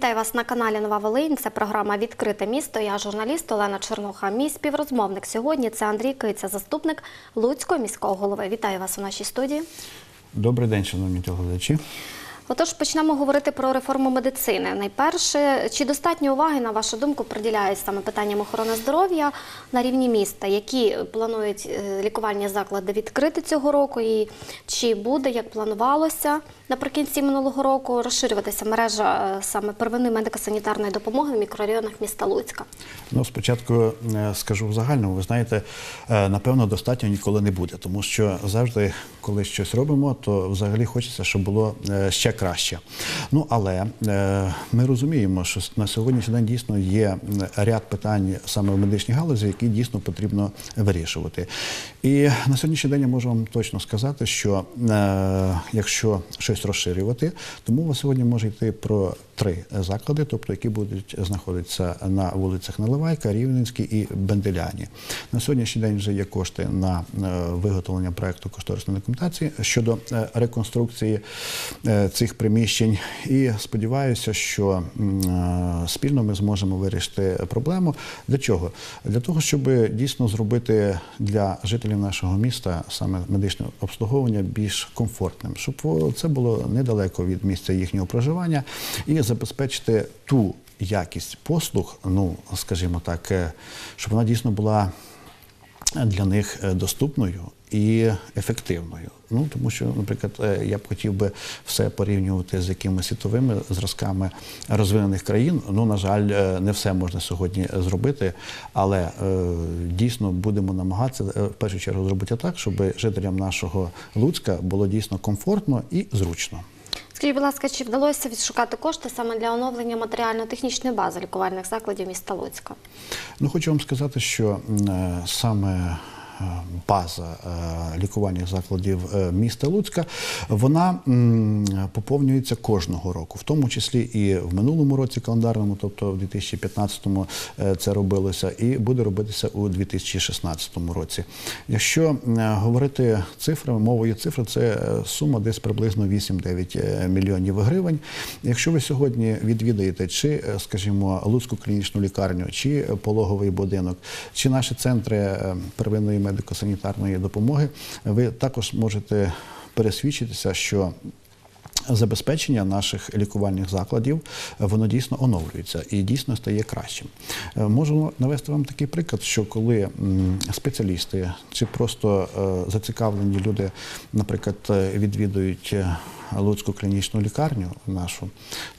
Вітаю вас на каналі Нова Волинь. Це програма Відкрите місто. Я журналіст Олена Чернуха. Мій співрозмовник сьогодні це Андрій Киця, заступник Луцького міського голови. Вітаю вас у нашій студії. Добрий день, шановні телеглядачі. Отож, почнемо говорити про реформу медицини. Найперше, чи достатньо уваги, на вашу думку, приділяють саме питанням охорони здоров'я на рівні міста? Які планують е, лікувальні заклади відкрити цього року? І чи буде, як планувалося наприкінці минулого року, розширюватися мережа е, саме первинної медико-санітарної допомоги в мікрорайонах міста Луцька? Ну, спочатку е, скажу в загальному, ви знаєте, напевно, достатньо ніколи не буде, тому що завжди, коли щось робимо, то взагалі хочеться, щоб було ще краще. Ну, але е, ми розуміємо, що на сьогоднішній день дійсно є ряд питань саме в медичній галузі, які дійсно потрібно вирішувати. І на сьогоднішній день я можу вам точно сказати, що е, якщо щось розширювати, тому у вас сьогодні може йти про три заклади, тобто які будуть знаходитися на вулицях Наливайка, Рівненській і Бенделяні. На сьогоднішній день вже є кошти на е, виготовлення проекту кошторисної документації щодо е, реконструкції е, цих приміщень. І сподіваюся, що спільно ми зможемо вирішити проблему. Для чого? Для того, щоб дійсно зробити для жителів нашого міста саме медичне обслуговування більш комфортним, щоб це було недалеко від місця їхнього проживання і забезпечити ту якість послуг, ну скажімо так, е, щоб вона дійсно була для них е, доступною і ефективною. Ну тому що, наприклад, е, я б хотів би все порівнювати з якимись світовими зразками розвинених країн. Ну, на жаль, не все можна сьогодні зробити, але дійсно будемо намагатися в першу чергу зробити так, щоб жителям нашого Луцька було дійсно комфортно і зручно. Скажіть, будь ласка, чи вдалося відшукати кошти саме для оновлення матеріально-технічної бази лікувальних закладів міста Луцька? Ну, хочу вам сказати, що е, саме база е, лікувальних закладів е, міста Луцька, вона поповнюється кожного року, в тому числі і в минулому році календарному, тобто в 2015-му е, це робилося, і буде робитися у 2016 році. Якщо говорити цифрами, мовою цифри, це сума десь приблизно 8-9 е, мільйонів гривень. Якщо ви сьогодні відвідаєте чи, скажімо, Луцьку клінічну лікарню, чи пологовий будинок, чи наші центри первинної медико-санітарної допомоги, ви також можете пересвідчитися, що Забезпечення наших лікувальних закладів воно дійсно оновлюється і дійсно стає кращим. Е, Можу навести вам такий приклад, що коли спеціалісти чи просто е, зацікавлені люди, наприклад, е, відвідують Луцьку клінічну лікарню нашу,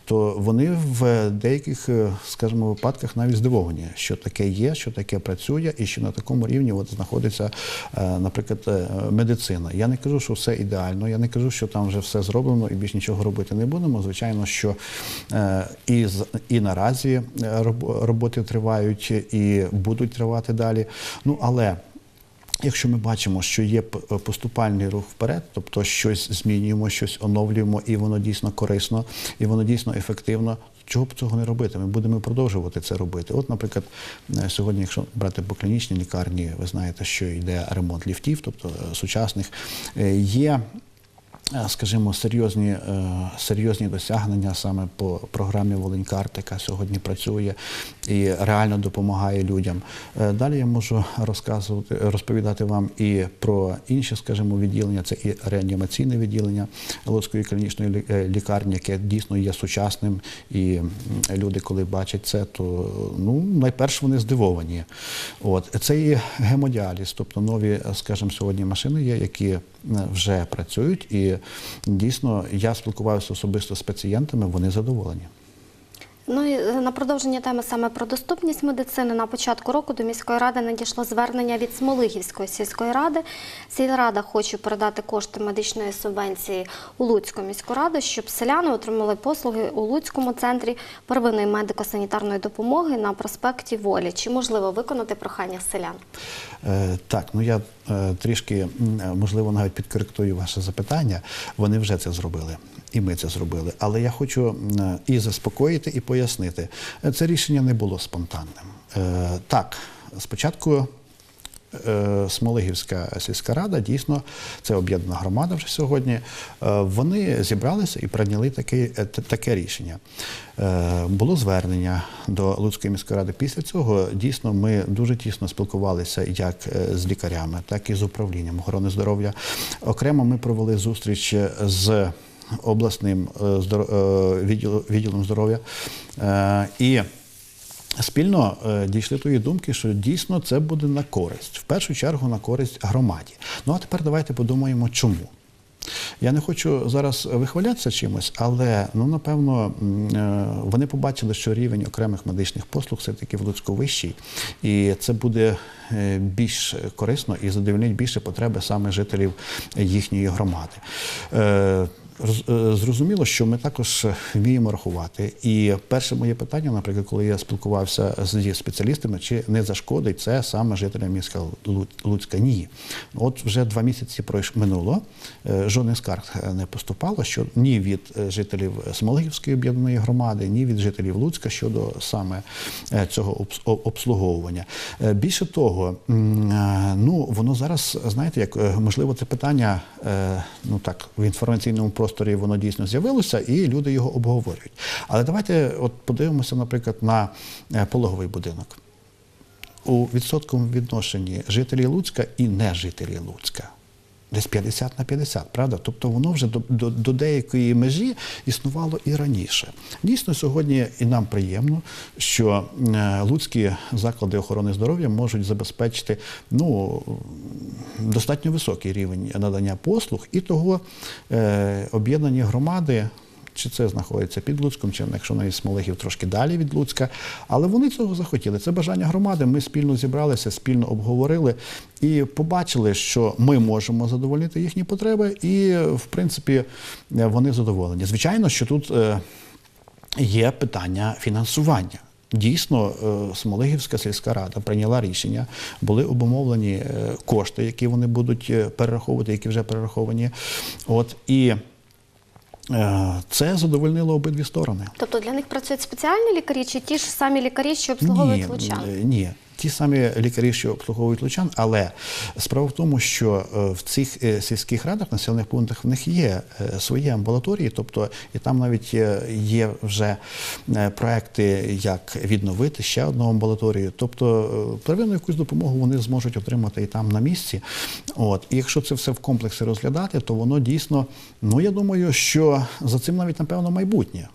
то вони в деяких, е, скажімо, випадках навіть здивовані, що таке є, що таке працює, і що на такому рівні от знаходиться, е, наприклад, е, медицина. Я не кажу, що все ідеально, я не кажу, що там вже все зроблено і більш нічого робити не будемо. Звичайно, що і, і наразі роботи тривають і будуть тривати далі. Ну але. Якщо ми бачимо, що є поступальний рух вперед, тобто щось змінюємо, щось оновлюємо, і воно дійсно корисно, і воно дійсно ефективно. Чого б цього не робити? Ми будемо продовжувати це робити. От, наприклад, е, сьогодні, якщо брати по клінічній лікарні, ви знаєте, що йде ремонт ліфтів, тобто е, сучасних, Е, є е, скажімо, серйозні, е, серйозні досягнення саме по програмі Волинькарт, яка сьогодні працює і реально допомагає людям. Е, Далі я можу розказувати, розповідати вам і про інші, скажімо, відділення. Це і реанімаційне відділення Луцької клінічної е, лікарні, яке дійсно є сучасним. І люди, коли бачать це, то ну найперше вони здивовані. От це і гемодіаліз, тобто нові, скажімо, сьогодні машини є, які вже працюють, і дійсно я спілкувався особисто з пацієнтами, вони задоволені. Ну і е, на продовження теми саме про доступність медицини на початку року до міської ради надійшло звернення від Смолигівської сільської ради. Сільрада хоче передати кошти медичної субвенції у Луцьку міську раду, щоб селяни отримали послуги у Луцькому центрі первинної медико-санітарної допомоги на проспекті Волі. Чи можливо виконати прохання селян? Е, Так, ну я трішки, е, можливо, навіть підкоректую ваше запитання. Вони вже це зробили, і ми це зробили. Але я хочу і заспокоїти, і пояснити. Е, Це рішення не було спонтанним. Е, Так, спочатку Смолигівська сільська рада, дійсно, це об'єднана громада вже сьогодні. е, Вони зібралися і прийняли таке, е, таке рішення. Е, Було звернення до Луцької міської ради. Після цього дійсно ми дуже тісно спілкувалися як е, з лікарями, так і з управлінням охорони здоров'я. Окремо ми провели зустріч з обласним е, е, відділом здоров'я. Е, І спільно е, дійшли тої думки, що дійсно це буде на користь, в першу чергу на користь громаді. Ну а тепер давайте подумаємо, чому. Я не хочу зараз вихвалятися чимось, але ну напевно е, вони побачили, що рівень окремих медичних послуг все-таки в Луцьку вищий, і це буде е, більш корисно і задовольнить більше потреби саме жителів їхньої громади. Е, роз- е, Зрозуміло, що ми також вміємо рахувати. І перше моє питання, наприклад, коли я спілкувався з спеціалістами, чи не зашкодить це саме жителям міста Луцька? Ні. От вже два місяці пройш минуло, е, жодних скарг е, не поступало, що ні від е, жителів Смолигівської об'єднаної громади, ні від жителів Луцька щодо саме е, цього обслуговування. Е, Більше того, е, ну воно зараз, знаєте, як е, можливо, це питання е, ну так в інформаційному просторі воно дійсно з'явилося, і люди його обговорюють. Але давайте от подивимося, наприклад, на е, пологовий будинок у відсотковому відношенні жителі Луцька і не жителі Луцька. Десь 50 на 50, правда? Тобто воно вже до, до, до деякої межі існувало і раніше. Дійсно, сьогодні і нам приємно, що е, луцькі заклади охорони здоров'я можуть забезпечити ну, достатньо високий рівень надання послуг, і того е, об'єднані громади чи це знаходиться під Луцьком, чи якщо навіть Смолихів трошки далі від Луцька. Але вони цього захотіли. Це бажання громади. Ми спільно зібралися, спільно обговорили і побачили, що ми можемо задовольнити їхні потреби, і в принципі вони задоволені. Звичайно, що тут е, є питання фінансування. Дійсно, е, Смолигівська сільська рада прийняла рішення, були обумовлені е, кошти, які вони будуть перераховувати, які вже перераховані. От і це задовольнило обидві сторони. Тобто для них працюють спеціальні лікарі чи ті ж самі лікарі, що обслуговують лучан? е, Ні, ті самі лікарі, що обслуговують лучан, але справа в тому, що е, в цих е, сільських радах, населених пунктах, в них є е, свої амбулаторії, тобто і там навіть є вже проекти, як відновити ще одну амбулаторію. Тобто первинну якусь допомогу вони зможуть отримати і там на місці. От і якщо це все в комплексі розглядати, то воно дійсно, ну я думаю, що за цим навіть напевно майбутнє.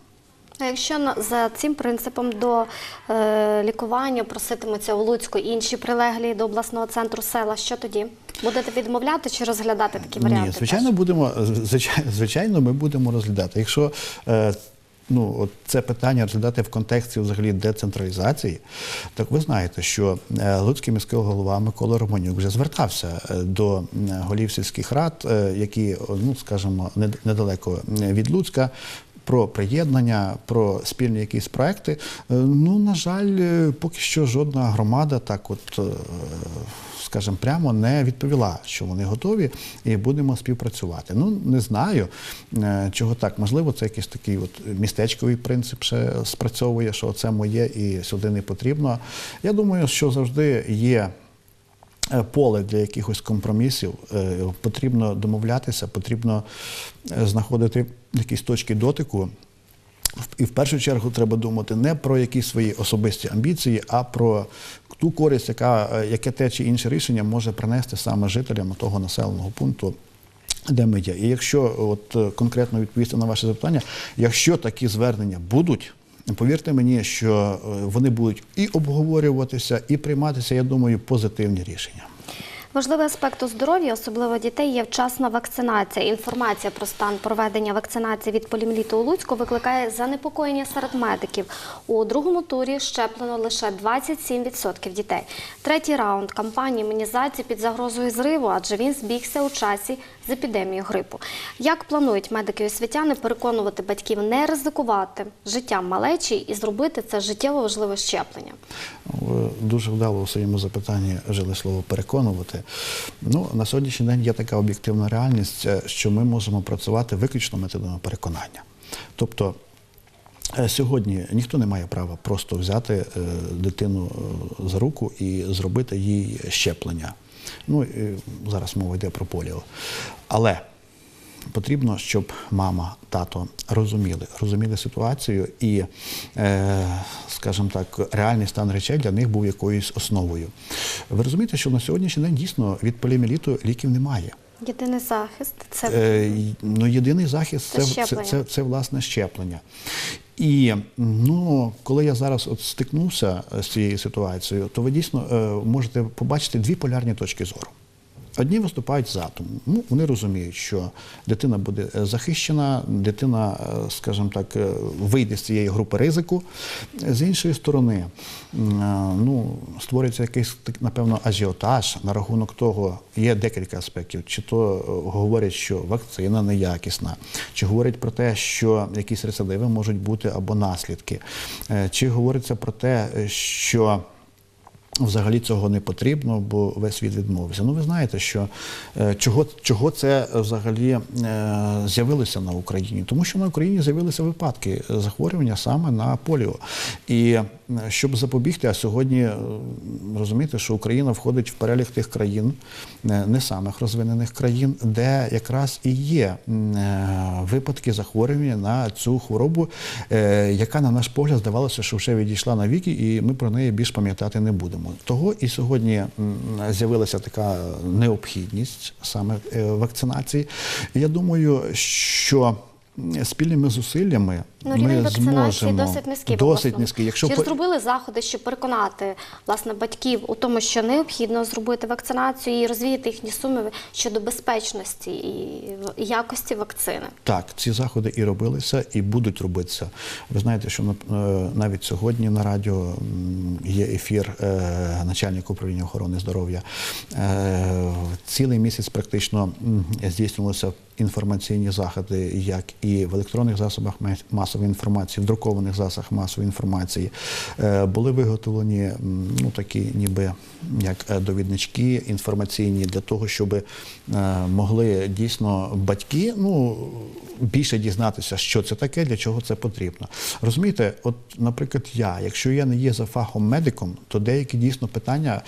Якщо за цим принципом до е, лікування проситимуться у Луцьку інші прилеглі до обласного центру села, що тоді? Будете відмовляти чи розглядати такі варіанти? Ні, звичайно, теж? будемо звичайно, звичайно, ми будемо розглядати. Якщо е, ну, от це питання розглядати в контексті взагалі децентралізації, так ви знаєте, що е, Луцький міський голова Микола Романюк вже звертався е, до голів сільських рад, е, які, ну скажімо, недалеко від Луцька. Про приєднання, про спільні якісь проекти. Е, Ну, на жаль, е, поки що жодна громада так, от, е, скажімо, прямо не відповіла, що вони готові і будемо співпрацювати. Ну, не знаю, чого так. Можливо, це якийсь такий от містечковий принцип ще спрацьовує, що це моє і сюди не потрібно. Я думаю, що завжди є. Е, Поле для якихось компромісів Е, потрібно домовлятися, потрібно е, знаходити якісь точки дотику. І в першу чергу треба думати не про якісь свої особисті амбіції, а про ту користь, яка яке те чи інше рішення може принести саме жителям того населеного пункту. Де ми є. І якщо от конкретно відповісти на ваше запитання, якщо такі звернення будуть, повірте мені, що е, вони будуть і обговорюватися, і прийматися, я думаю, позитивні рішення. Важливий аспект у здоров'я, особливо дітей, є вчасна вакцинація. Інформація про стан проведення вакцинації від полімліту у Луцьку викликає занепокоєння серед медиків. У другому турі щеплено лише 27% дітей. Третій раунд кампанії імунізації під загрозою зриву, адже він збігся у часі з епідемією грипу. Як планують медики і освітяни переконувати батьків не ризикувати життям малечі і зробити це життєво важливе щеплення? Дуже вдало у своєму запитанні жили слово переконувати. Ну, на сьогоднішній день є така об'єктивна реальність, е, що ми можемо працювати виключно методами переконання. Тобто, Е, Сьогодні ніхто не має права просто взяти е, дитину е, за руку і зробити їй щеплення. Ну, і зараз мова йде про поліо. Але потрібно, щоб мама, тато розуміли, розуміли ситуацію і, е, скажімо так, реальний стан речей для них був якоюсь основою. Ви розумієте, що на сьогоднішній день дійсно від поліоміеліту ліків немає. Єдиний захист це Е, ну, єдиний захист Це це, це, це, це, власне щеплення. І ну, коли я зараз от стикнувся з цією ситуацією, то ви дійсно е, можете побачити дві полярні точки зору. Одні виступають за, тому ну, вони розуміють, що дитина буде е, захищена, дитина, е, скажімо так, е, вийде з цієї групи ризику. З іншої сторони, ну, створюється якийсь напевно ажіотаж на рахунок того, є декілька аспектів. Чи то говорять, що вакцина неякісна, чи говорять про те, що якісь рецидиви можуть бути або наслідки, чи говориться про те, що Взагалі цього не потрібно, бо весь світ відмовився. Ну ви знаєте, що е, чого, чого це взагалі е, з'явилося на Україні? Тому що на Україні з'явилися випадки захворювання саме на поліо. І е, щоб запобігти, а сьогодні розумієте, що Україна входить в перелік тих країн, не самих розвинених країн, де якраз і є випадки захворювання на цю хворобу, яка, на наш погляд, здавалося, що вже відійшла на віки, і ми про неї більш пам'ятати не будемо. Того і сьогодні з'явилася така необхідність саме е, вакцинації. Я думаю, що спільними зусиллями Ну, рівень ми вакцинації зможемо досить низький. досить низький. Якщо Чи зробили заходи, щоб переконати власне батьків у тому, що необхідно зробити вакцинацію і розвіяти їхні сумніви щодо безпечності і якості вакцини? Так, ці заходи і робилися, і будуть робитися. Ви знаєте, що е, навіть сьогодні на радіо є ефір е, начальника управління охорони здоров'я. Е, Цілий місяць практично м, здійснювалися інформаційні заходи, як і в електронних засобах масової інформації, в друкованих засобах масової інформації. Е, Були виготовлені ну, такі ніби як е, довіднички інформаційні для того, щоб е, могли дійсно батьки ну, більше дізнатися, що це таке, для чого це потрібно. Розумієте, от, наприклад, я, якщо я не є за фахом медиком, то деякі дійсно питання.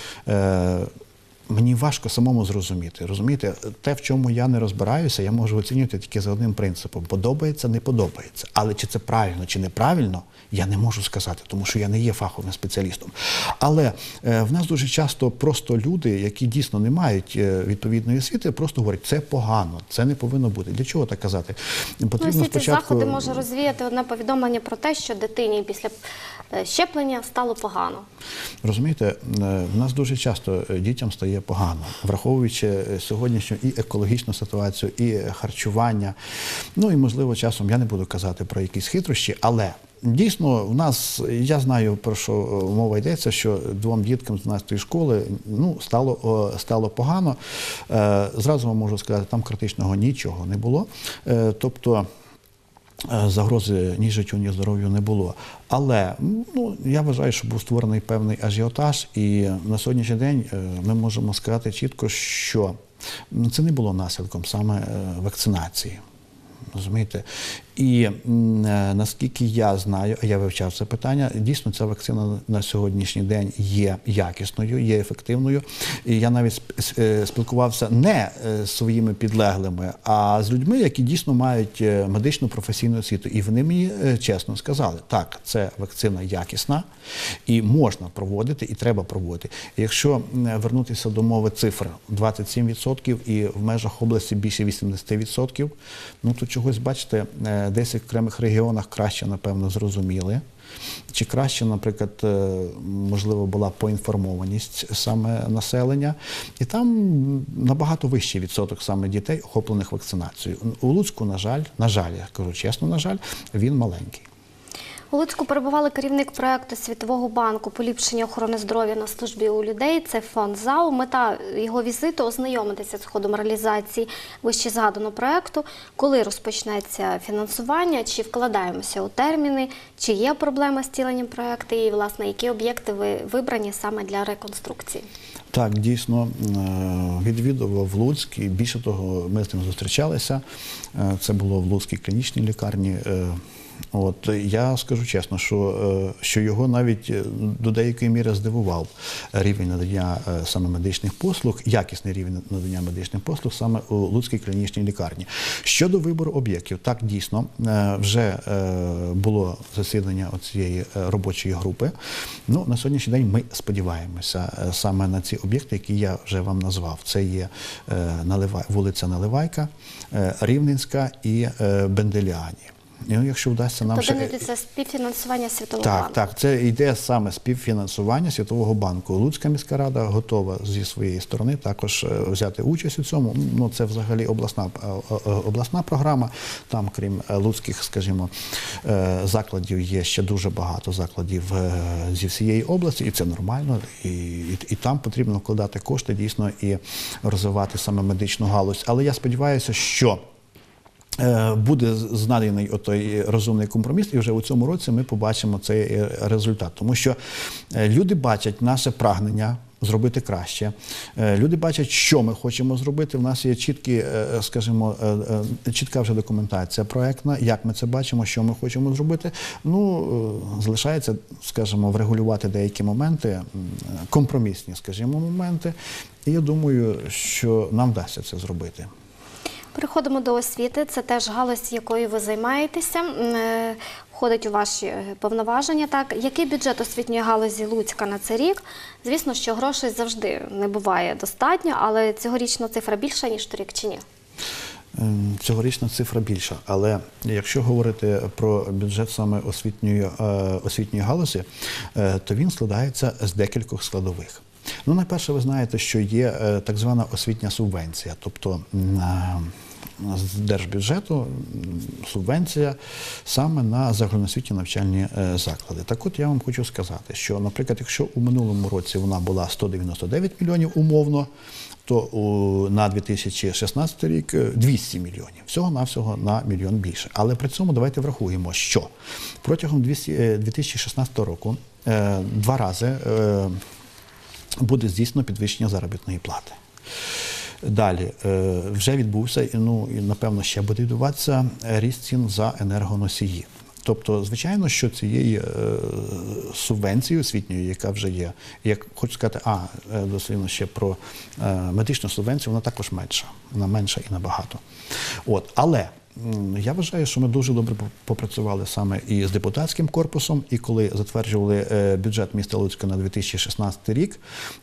Мені важко самому зрозуміти. Розумієте, те, в чому я не розбираюся, я можу оцінювати тільки за одним принципом: подобається, не подобається. Але чи це правильно, чи неправильно, я не можу сказати, тому що я не є фаховим спеціалістом. Але е, в нас дуже часто просто люди, які дійсно не мають е, відповідної освіти, просто говорять, це погано, це не повинно бути. Для чого так казати? Ну, Потрібно всі ці заходи може розвіяти одне повідомлення про те, що дитині після щеплення стало погано. Розумієте, е, в нас дуже часто е, дітям стає погано, враховуючи е, сьогоднішню і екологічну ситуацію, і е, харчування. Ну і можливо, часом я не буду казати про якісь хитрощі, але. Дійсно, в нас я знаю про що е, мова йдеться, що двом діткам з 12 школи ну стало стало погано. Е, Зразу вам можу сказати, там критичного нічого не було. Е, Тобто Е, загрози ні життю, ні здоров'ю не було. Але ну, я вважаю, що був створений певний ажіотаж, і на сьогоднішній день е, ми можемо сказати чітко, що це не було наслідком саме е, вакцинації. Розумієте? І е, наскільки я знаю, а я вивчав це питання, дійсно ця вакцина на сьогоднішній день є якісною, є ефективною. І я навіть е, спілкувався не е, з своїми підлеглими, а з людьми, які дійсно мають медичну професійну освіту. І вони мені чесно сказали, так, це вакцина якісна і можна проводити, і треба проводити. Якщо вернутися до мови цифр 27% і в межах області більше 80%, ну то чогось бачите, десь в окремих регіонах краще, напевно, зрозуміли. Чи краще, наприклад, е, можливо, була поінформованість саме населення, і там набагато вищий відсоток саме дітей, охоплених вакцинацією. У Луцьку, на жаль, на жаль, я кажу чесно, на жаль, він маленький. У Луцьку перебували керівник проекту Світового банку поліпшення охорони здоров'я на службі у людей. Це фонд ЗАУ. Мета його візиту ознайомитися з ходом реалізації вище згаданого проекту, коли розпочнеться фінансування, чи вкладаємося у терміни, чи є проблема з тіленням проекту, і власне які об'єкти ви вибрані саме для реконструкції. Так, дійсно е, відвідував Луцьк, і більше того, ми з ним зустрічалися. Е, Це було в Луцькій клінічній лікарні. От я скажу чесно, що, е, що його навіть е, до деякої міри здивував рівень надання е, саме медичних послуг, якісний рівень надання медичних послуг саме у Луцькій клінічній лікарні. Щодо вибору об'єктів, так дійсно вже було засідання цієї робочої групи. Ну на сьогоднішній день ми сподіваємося саме на ці об'єкти, які я вже вам назвав. Це є вулиця Наливайка, Рівненська і Бенделіані. І, ну, якщо вдасться нам Тобто ще... це співфінансування світового Так, банку. так, так, це йде саме співфінансування Світового банку. Луцька міська рада готова зі своєї сторони також е, взяти участь у цьому. Ну це взагалі обласна е, е, обласна програма. Там, крім луцьких, скажімо, закладів, є ще дуже багато закладів зі всієї області, і це нормально. І, і, і там потрібно вкладати кошти дійсно і розвивати саме медичну галузь. Але я сподіваюся, що. Е, Буде знайдений отой розумний компроміс, і вже у цьому році ми побачимо цей е, результат. Тому що е, люди бачать наше прагнення зробити краще. Люди бачать, що ми хочемо зробити. У нас є чіткі, скажімо, чітка вже документація проектна, як ми це бачимо, що ми хочемо зробити. Ну залишається, скажімо, врегулювати деякі моменти, компромісні, скажімо, моменти. І я думаю, що нам вдасться це зробити. Переходимо до освіти. Це теж галузь, якою ви займаєтеся. Е, Входить у ваші е, повноваження. Так, який бюджет освітньої галузі Луцька на цей рік? Звісно, що грошей завжди не буває достатньо, але цьогорічна цифра більша ніж торік чи ні? Ем, Цьогорічна цифра більша, але якщо говорити про бюджет саме освітньої, е, освітньої галузі, то він складається з декількох складових. Ну, найперше, ви знаєте, що є так звана освітня субвенція, тобто з держбюджету субвенція саме на загальноосвітні навчальні е, заклади. Так от я вам хочу сказати, що, наприклад, якщо у минулому році вона була 199 мільйонів умовно, то на 2016 рік е, 200 мільйонів. Всього-навсього на мільйон більше. Але при цьому давайте врахуємо, що протягом 200, е, 2016 року е, два рази е, буде здійснено підвищення заробітної плати. Далі е, вже відбувся, ну і напевно ще буде відбуватися ріст цін за енергоносії. Тобто, звичайно, що цієї е, субвенції освітньої, яка вже є, як хочу сказати, а е, дослівно ще про медичну субвенцію, вона також менша, вона менша і набагато. От, але я вважаю, що ми дуже добре попрацювали саме і з депутатським корпусом, і коли затверджували е, бюджет міста Луцька на 2016 рік,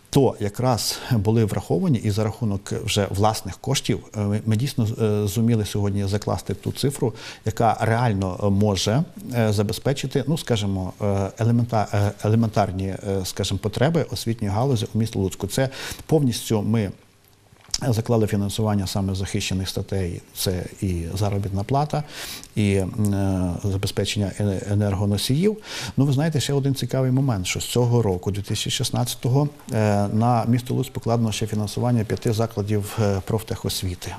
то якраз були враховані і за рахунок вже власних коштів е, ми- дійсно е, зуміли сьогодні закласти ту цифру, яка реально може забезпечити, ну скажімо, елемента- елементарні, скажімо, потреби освітньої галузі у місті Луцьку. Це повністю ми. Заклали фінансування саме захищених статей, це і заробітна плата, і е, забезпечення е- енергоносіїв. Ну, ви знаєте, ще один цікавий момент, що з цього року, 2016-го, е, на місто Луць покладено ще фінансування п'яти закладів е, профтехосвіти.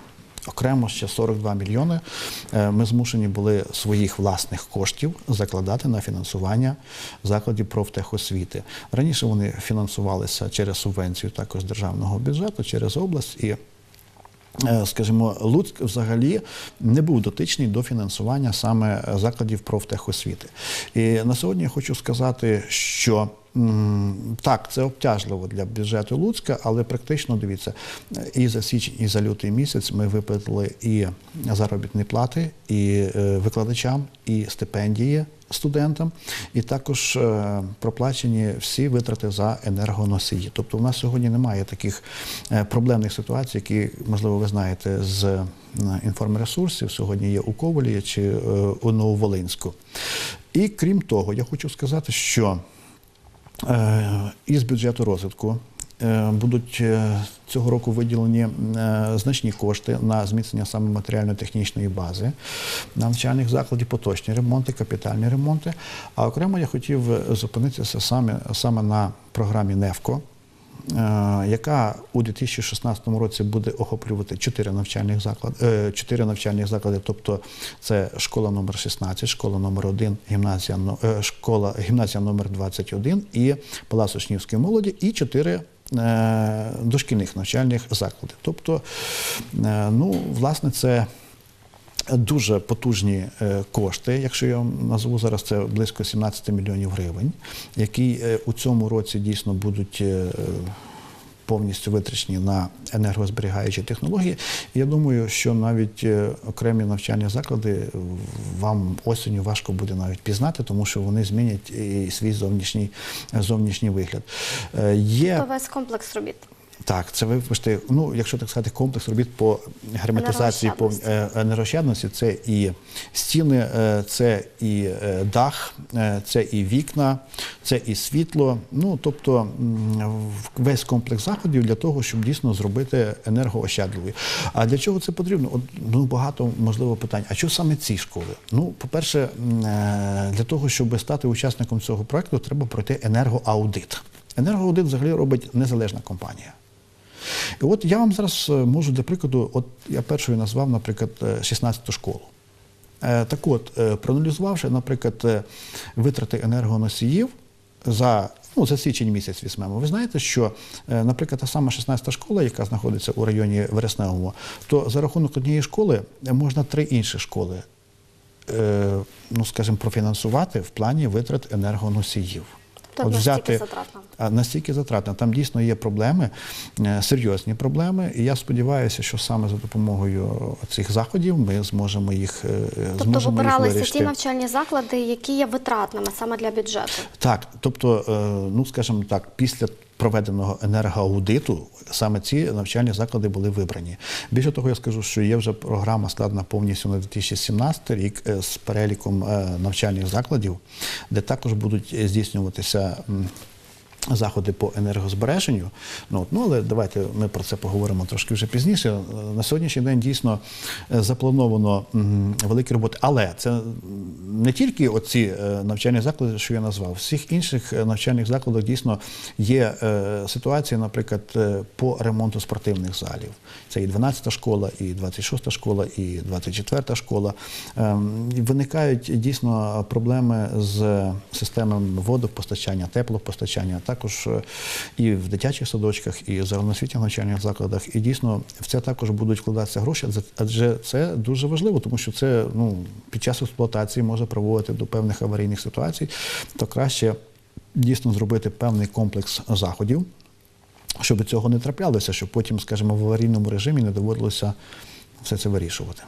Окремо ще 42 мільйони е, ми змушені були своїх власних коштів закладати на фінансування закладів профтехосвіти. Раніше вони фінансувалися через субвенцію також державного бюджету, через область і. е, Скажімо, Луцьк взагалі не був дотичний до фінансування саме закладів профтехосвіти. І на сьогодні я хочу сказати, що так, це обтяжливо для бюджету Луцька, але практично дивіться, і за січень, і за лютий місяць ми виплатили і заробітні плати, і е, викладачам, і стипендії студентам, і також е, проплачені всі витрати за енергоносії. Тобто, у нас сьогодні немає таких е, проблемних ситуацій, які, можливо, ви знаєте, з інформресурсів сьогодні є у Ковалі чи у Нововолинську. І крім того, я хочу сказати, що із бюджету розвитку е, будуть е, цього року виділені е, значні кошти на зміцнення саме матеріально-технічної бази на навчальних закладів, поточні ремонти, капітальні ремонти. А окремо я хотів е, зупинитися саме, саме на програмі НЕФКО. Е, Яка у 2016 році буде охоплювати чотири навчальних заклади, чотири навчальних заклади, тобто це школа номер 16, школа номер 1, гімназія, е, школа, гімназія номер 21 і Палац учнівської молоді, і чотири е, дошкільних навчальних заклади. Тобто, е, ну, власне, це Дуже потужні е, кошти, якщо я назву зараз, це близько 17 мільйонів гривень, які е, у цьому році дійсно будуть е, повністю витрачені на енергозберігаючі технології. Я думаю, що навіть окремі навчальні заклади вам осінню важко буде навіть пізнати, тому що вони змінять і свій зовнішній, зовнішній вигляд. Є весь комплекс робіт. Так, це вибачте, ну якщо так сказати, комплекс робіт по герметизації по Енергоощадності. е, це і стіни, е, це і е, дах, це і вікна, це і світло. Ну тобто весь комплекс заходів для того, щоб дійсно зробити енергоощадливий. А для чого це потрібно? От, ну багато можливо питань. А що саме ці школи? Ну, по-перше, для того, щоб стати учасником цього проекту, треба пройти енергоаудит. Енергоаудит взагалі робить незалежна компанія. І от я вам зараз е, можу для прикладу, от я першою назвав, наприклад, 16-ту школу. Е, Так от, е, проаналізувавши, наприклад, е, витрати енергоносіїв за, ну, за січень місяць візьмемо, ви знаєте, що, е, наприклад, та сама 16-та школа, яка знаходиться у районі Вересневому, то за рахунок однієї школи можна три інші школи, е, ну, скажімо, профінансувати в плані витрат енергоносіїв. Тобто настільки затратно. Настільки затратно. Там дійсно є проблеми, е, серйозні проблеми. І я сподіваюся, що саме за допомогою цих заходів ми зможемо їх е, Тобто зможемо їх вибиралися вирішити. ті навчальні заклади, які є витратними саме для бюджету. Так, тобто, е, ну скажімо так, після проведеного енергоаудиту саме ці навчальні заклади були вибрані. Більше того, я скажу, що є вже програма складена повністю на 2017 рік е, з переліком е, навчальних закладів, де також будуть здійснюватися. Заходи по енергозбереженню. Ну, ну, але давайте ми про це поговоримо трошки вже пізніше. На сьогоднішній день дійсно е, заплановано великі роботи. Але це не тільки оці е, навчальні заклади, що я назвав. Всіх інших е, навчальних закладах дійсно є ситуації, наприклад, по ремонту спортивних залів. Це і 12-та школа, і 26-та школа, і 24-та школа. Ем, Виникають дійсно проблеми з системами водопостачання, теплопостачання, а також е, і в дитячих садочках, і в загальноосвітніх навчальних закладах. І дійсно в це також будуть вкладатися гроші, адже- це дуже важливо, тому що це ну, під час експлуатації може приводити до певних аварійних ситуацій, то краще дійсно зробити певний комплекс заходів щоб цього не траплялося, щоб потім, скажімо, в аварійному режимі не доводилося все це вирішувати.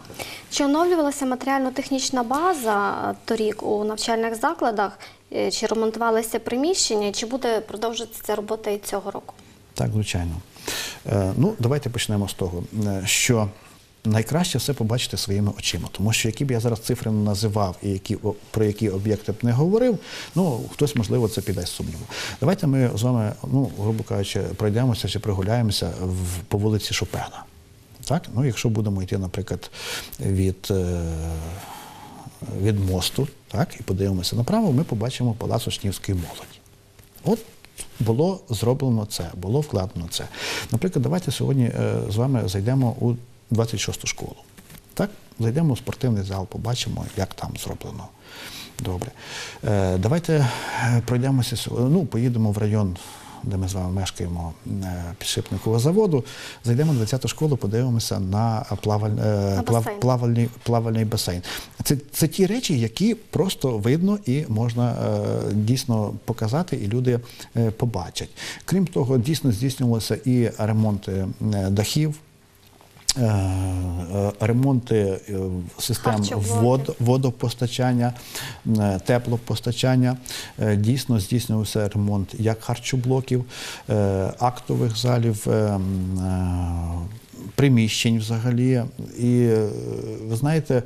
Чи оновлювалася матеріально-технічна база торік у навчальних закладах? Е, Чи ремонтувалися приміщення? Чи буде продовжуватися ця робота і цього року? Так, звичайно. Е, ну, давайте почнемо з того, е, що найкраще все побачити своїми очима, тому що які б я зараз цифри не називав і які, про які об'єкти б не говорив, ну хтось, можливо, це піде з сумніву. Давайте ми з вами, ну, грубо кажучи, пройдемося чи прогуляємося в, по вулиці Шопена. Так? Ну, якщо будемо йти, наприклад, від. Е, від мосту, так, і подивимося направо, ми побачимо палац учнівської молоді. От було зроблено це, було вкладено це. Наприклад, давайте сьогодні е, з вами зайдемо у 26-ту школу. Так? Зайдемо у спортивний зал, побачимо, як там зроблено. Добре. Е, давайте пройдемося, ну, поїдемо в район, де ми з вами мешкаємо, е, підшипникового заводу. Зайдемо на 20-ту школу, подивимося на, плаваль, е, На плав- плавальний, плавальний басейн. Це, це ті речі, які просто видно і можна е, дійсно показати, і люди побачать. Крім того, дійсно здійснювалися і ремонти дахів. Е, е, Ремонти е, систем вод, водопостачання, теплопостачання. Дійсно здійснювався ремонт як харчоблоків, актових залів, приміщень взагалі. І ви знаєте,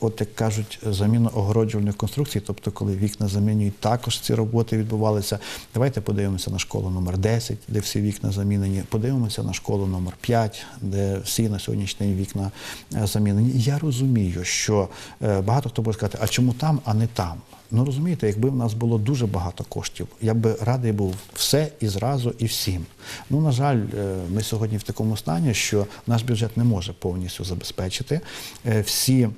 от як кажуть, заміна огороджувальних конструкцій, тобто коли вікна замінюють, також ці роботи відбувалися. Давайте подивимося на школу номер 10, де всі вікна замінені. Подивимося на школу номер 5, де всі на сьогоднішній вікна е, замінені. Я розумію, що е, багато хто буде сказати, а чому там, а не там? Ну розумієте, якби в нас було дуже багато коштів, я би радий був все і зразу, і всім. Ну, на жаль, е, ми сьогодні в такому стані, що наш бюджет не може повністю забезпечити всі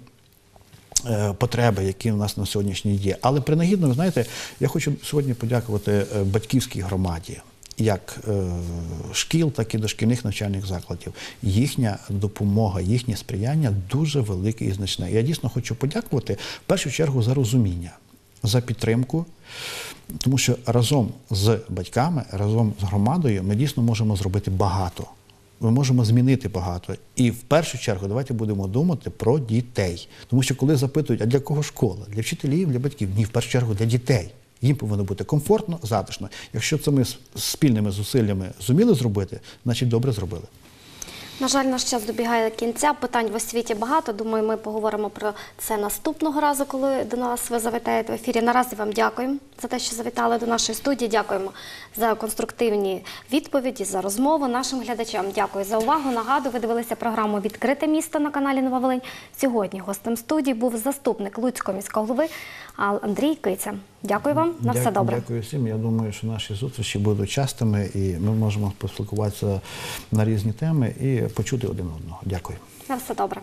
потреби, які в нас на сьогоднішній є. Але принагідно, ви знаєте, я хочу сьогодні подякувати е, батьківській громаді. як е, шкіл, так і дошкільних навчальних закладів. Їхня допомога, їхнє сприяння дуже велике і значне. Я дійсно хочу подякувати в першу чергу за розуміння, за підтримку, тому що разом з батьками, разом з громадою ми дійсно можемо зробити багато. Ми можемо змінити багато. І в першу чергу давайте будемо думати про дітей. Тому що коли запитують, а для кого школа? Для вчителів, для батьків? Ні, в першу чергу для дітей. Їм повинно бути комфортно, затишно. Якщо це ми спільними зусиллями зуміли зробити, значить добре зробили. На жаль, наш час добігає кінця. Питань в освіті багато. Думаю, ми поговоримо про це наступного разу, коли до нас ви завітаєте в ефірі. Наразі вам дякуємо за те, що завітали до нашої студії. Дякуємо за конструктивні відповіді, за розмову. Нашим глядачам дякую за увагу. Нагадую, ви дивилися програму Відкрите місто на каналі Нова Волинь. Сьогодні гостем студії був заступник Луцького міського голови Андрій Киця. Дякую вам. На все добре. Дякую всім. Я думаю, що наші зустрічі будуть частими, і ми можемо поспілкуватися на різні теми і почути один одного. Дякую. На все добре.